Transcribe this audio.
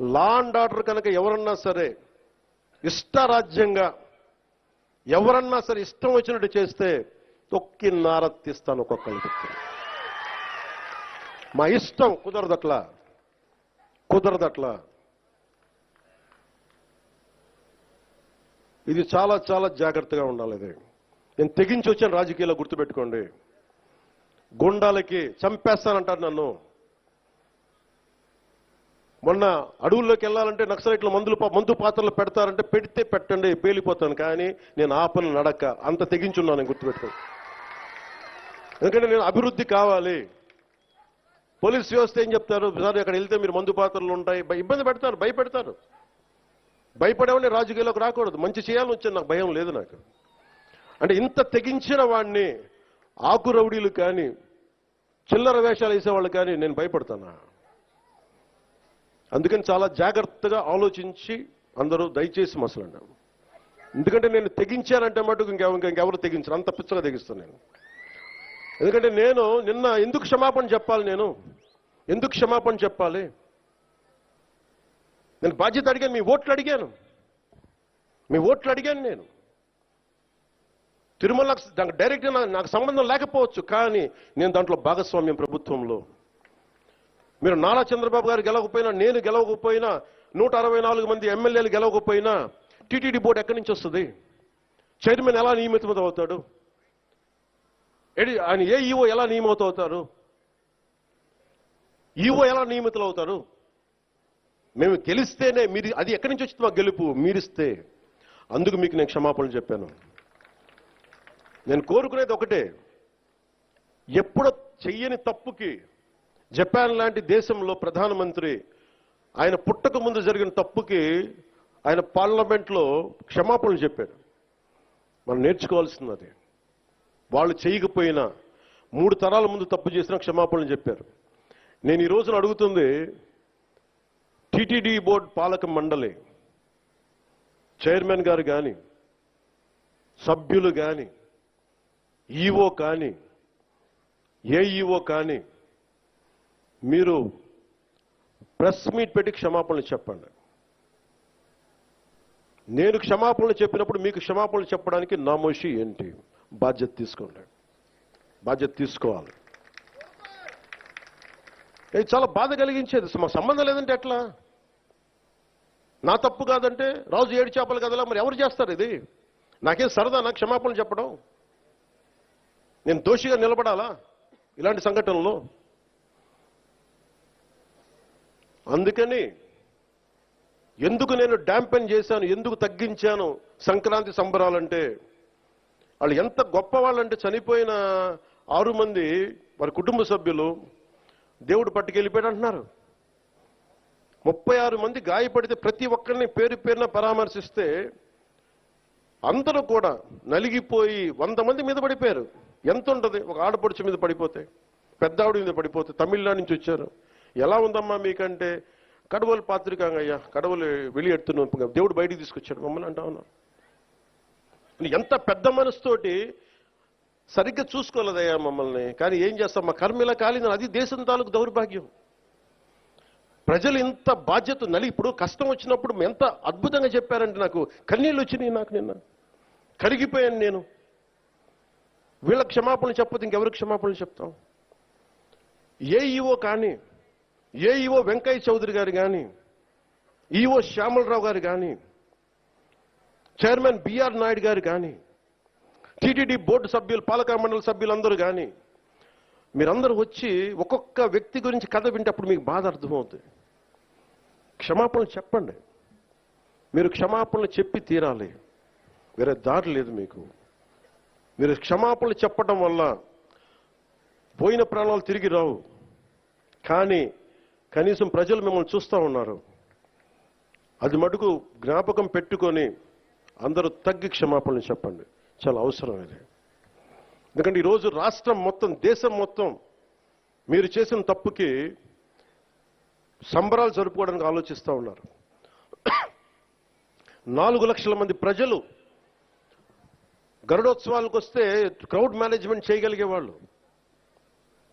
Law and order కనుక ఎవరన్నా సరే ఇష్టరాజ్యంగా ఎవరన్నా సరే ఇష్టం వచ్చినట్టు చేస్తే తొక్కి నారత్తిస్తాను ఒక్కొక్కరికి మా ఇష్టం కుదరదట్లా కుదరదట్లా. ఇది చాలా చాలా జాగ్రత్తగా ఉండాలి ఇది. నేను తెగించి వచ్చాను రాజకీయాల్లో గుర్తుపెట్టుకోండి. గుండాలకి చంపేస్తానంటారు నన్ను. మొన్న అడవుల్లోకి వెళ్ళాలంటే నక్సలైట్లు మందులు మందు పాత్రలు పెడతారంటే పెడితే పెట్టండి పేలిపోతాను. కానీ నేను ఆపను నడక. అంత తెగించున్నాను గుర్తుపెట్టుకో. ఎందుకంటే నేను అభివృద్ధి కావాలి. పోలీస్ వ్యవస్థ ఏం చెప్తారు? సార్ అక్కడ వెళ్తే మీరు మందు పాత్రలు ఉంటాయి. భయ- ఇబ్బంది పెడతారు భయపెడతారు. భయపడేవాడిని రాజకీయాల్లోకి రాకూడదు. మంచి చేయాలని వచ్చాను. నాకు భయం లేదు నాకు. అంటే ఇంత తెగించిన వాడిని ఆకు రౌడీలు కానీ చిల్లర వేషాలు వేసేవాళ్ళు కానీ నేను భయపడతానా? అందుకని చాలా జాగ్రత్తగా ఆలోచించి అందరూ దయచేసి మసలండి. ఎందుకంటే నేను తెగించానంటే మటుకు ఇంకెవ ఇంకెవరు తెగించరు. అంత పిచ్చగా తెగిస్తాను నేను. ఎందుకంటే నేను నిన్న ఎందుకు క్షమాపణ చెప్పాలి నేను? ఎందుకు క్షమాపణ చెప్పాలి? నేను బాధ్యత అడిగాను మీ ఓట్లు అడిగాను. మీ ఓట్లు అడిగాను నేను. తిరుమల దానికి డైరెక్ట్గా నాకు సంబంధం లేకపోవచ్చు కానీ నేను దాంట్లో భాగస్వామ్యం ప్రభుత్వంలో మీరు నారా చంద్రబాబు గారు గెలవకపోయినా నేను గెలవకపోయినా నూట అరవై నాలుగు మంది ఎమ్మెల్యేలు గెలవకపోయినా టీటీడీ బోర్డు ఎక్కడి నుంచి వస్తుంది? చైర్మన్ ఎలా నియమితం అవుతాడు ఎడి- ఆయన ఏ ఈఓ ఎలా నియమితం అవుతారు ఈఓ ఎలా నియమితులు అవుతారు మేము గెలిస్తేనే మీరు అది ఎక్కడి నుంచి వచ్చింది మా గెలుపు? మీరిస్తే. అందుకు మీకు నేను క్షమాపణలు చెప్పాను. నేను కోరుకునేది ఒకటే. ఎప్పుడో చెయ్యని తప్పుకి జపాన్ లాంటి దేశంలో ప్రధానమంత్రి ఆయన పుట్టక ముందు జరిగిన తప్పుకి ఆయన పార్లమెంట్లో క్షమాపణలు చెప్పాడు మనం నేర్చుకోవాల్సింది అది. వాళ్ళు చేయకపోయినా మూడు తరాల ముందు తప్పు చేసినా క్షమాపణలు చెప్పారు. నేను ఈ రోజున అడుగుతుంది టిటిడి బోర్డు పాలక మండలి చైర్మన్ గారు కానీ సభ్యులు కానీ ఈఓ కానీ ఏఈఓ కానీ మీరు ప్రెస్ మీట్ పెట్టి క్షమాపణలు చెప్పండి. నేను క్షమాపణలు చెప్పినప్పుడు మీకు క్షమాపణలు చెప్పడానికి నామోషి ఏంటి? బాధ్యత తీసుకోండి. బాధ్యత తీసుకోవాలి. ఇది చాలా బాధ కలిగించేది. మా సంబంధం లేదంటే ఎట్లా? నా తప్పు కాదంటే రాజు ఏడు చేపలు కదలా? మరి ఎవరు చేస్తారు ఇది? నాకేం సరదా? నాకు క్షమాపణలు చెప్పడం? నేను దోషిగా నిలబడాలా? ఇలాంటి సంఘటనలో? అందుకని ఎందుకు నేను డ్యాంపెన్ చేశాను ఎందుకు తగ్గించాను సంక్రాంతి సంబరాలంటే వాళ్ళు ఎంత గొప్ప వాళ్ళంటే చనిపోయిన ఆరు మంది వారి కుటుంబ సభ్యులు దేవుడు పట్టుకెళ్ళిపోయాడు అంటున్నారు. ముప్పై ఆరు మంది గాయపడితే ప్రతి ఒక్కరిని పేరు పేరున పరామర్శిస్తే అందరూ కూడా నలిగిపోయి వంద మంది మీద పడిపోయారు. ఎంత ఉంటుంది? ఒక ఆడపడుచు మీద పడిపోతే పెద్ద ఆవిడ మీద పడిపోతే తమిళనాడు నుంచి వచ్చారు. ఎలా ఉందమ్మా మీకంటే? కడవలు పాత్రికాంగయ్యా కడవలు వెళ్ళి ఎడుతున్నాం దేవుడు బయటికి తీసుకొచ్చాడు. మమ్మల్ని అంటా ఉన్నారు. ఎంత పెద్ద మనసుతోటి సరిగ్గా చూసుకోలేదయ్యా మమ్మల్ని. కానీ ఏం చేస్తాం మా కర్మ కాలిందని అది దేశం తాలూకు దౌర్భాగ్యం. ప్రజలు ఇంత బాధ్యత నలి ఇప్పుడు కష్టం వచ్చినప్పుడు ఎంత అద్భుతంగా చెప్పారంటే నాకు కన్నీళ్ళు వచ్చినాయి నాకు నిన్న. కరిగిపోయాను నేను. వీళ్ళ క్షమాపణలు చెప్పదు ఇంకెవరికి క్షమాపణలు చెప్తాం? ఏ ఈవో కానీ ఏఈఓ వెంకయ్య చౌదరి గారు కానీ ఈఓ శ్యామలరావు గారు కానీ చైర్మన్ బిఆర్ నాయుడు గారు కానీ టీటీడీ బోర్డు సభ్యులు పాలక మండలి సభ్యులందరూ కానీ మీరందరూ వచ్చి ఒక్కొక్క వ్యక్తి గురించి కథ వింటప్పుడు మీకు బాధ అర్థమవుతుంది. క్షమాపణలు చెప్పండి. మీరు క్షమాపణలు చెప్పి తీరాలి. వేరే దారి లేదు మీకు. మీరు క్షమాపణలు చెప్పడం వల్ల పోయిన ప్రాణాలు తిరిగి రావు. కానీ కనీసం ప్రజలు మిమ్మల్ని చూస్తూ ఉన్నారు. అది మటుకు జ్ఞాపకం పెట్టుకొని అందరూ తగ్గి క్షమాపణలు చెప్పండి. చాలా అవసరం ఇది. ఎందుకంటే ఈరోజు రాష్ట్రం మొత్తం దేశం మొత్తం మీరు చేసిన తప్పుకి సంబరాలు జరుపుకోవడానికి ఆలోచిస్తూ ఉన్నారు. నాలుగు లక్షల మంది ప్రజలు గరుడోత్సవాలకు వస్తే క్రౌడ్ మేనేజ్మెంట్ చేయగలిగే వాళ్ళు